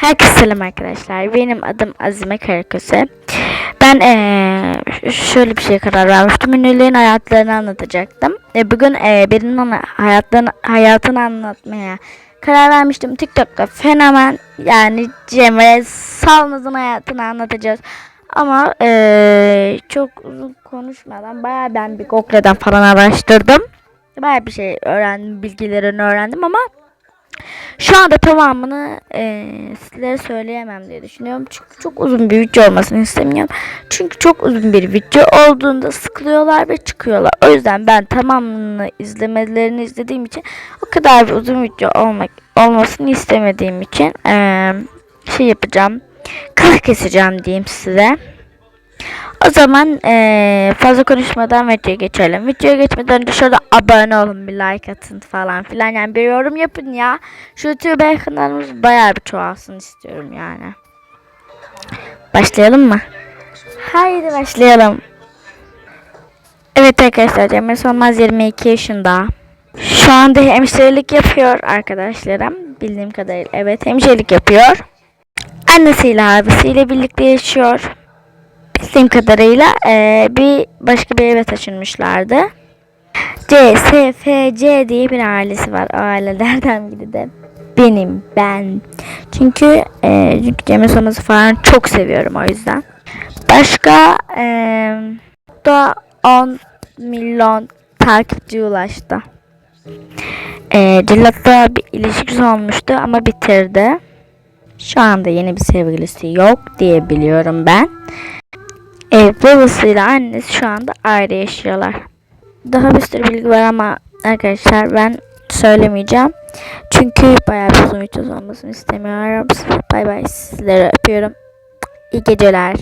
Herkese selam arkadaşlar. Benim adım Azime Karaköse. Ben eee, şöyle bir şeye karar vermiştim. Ünlülerin hayatlarını anlatacaktım. E, bugün eee birinin hayatlarını, hayatını anlatmaya karar vermiştim. TikTok'ta fenomen yani Cemre Salmaz'ın hayatını anlatacağız. Ama eee, çok uzun konuşmadan bayağı ben bir Google'den falan araştırdım. Bayağı bir şey öğrendim, bilgilerini öğrendim ama şu anda tamamını eee sizlere söyleyemem diye düşünüyorum. Çünkü çok uzun bir video olmasını istemiyorum. Çünkü çok uzun bir video olduğunda sıkılıyorlar ve çıkıyorlar. O yüzden ben tamamını izlemelerini izlediğim için o kadar bir uzun video olmak olmasını istemediğim için eee, şey yapacağım. Kısa keseceğim diyeyim size. O zaman eee, fazla konuşmadan videoya geçelim. Videoya geçmeden önce şöyle abone olun, bir like atın falan filan. Yani bir yorum yapın ya. Şu YouTube kanalımız bayağı bir çoğalsın istiyorum yani. Başlayalım mı? Haydi başlayalım. Evet arkadaşlar Cemre Solmaz 22 yaşında. Şu anda hemşirelik yapıyor arkadaşlarım. Bildiğim kadarıyla evet hemşirelik yapıyor. Annesiyle abisiyle birlikte yaşıyor bildiğim kadarıyla eee, bir başka bir eve taşınmışlardı. C, S, F, C diye bir ailesi var. O ailelerden biri de benim, ben. Çünkü eee çünkü Cemil Solmaz'ı falan çok seviyorum o yüzden. Başka eee da 10 milyon takipçi ulaştı. Eee Cellat'la bir ilişkisi olmuştu ama bitirdi. Şu anda yeni bir sevgilisi yok diye biliyorum ben. Evet babasıyla annesi şu anda ayrı yaşıyorlar. Daha bir sürü bilgi var ama arkadaşlar ben söylemeyeceğim. Çünkü bayağı bir uzun video olmasını istemiyorum. Bay bay sizleri öpüyorum. İyi geceler.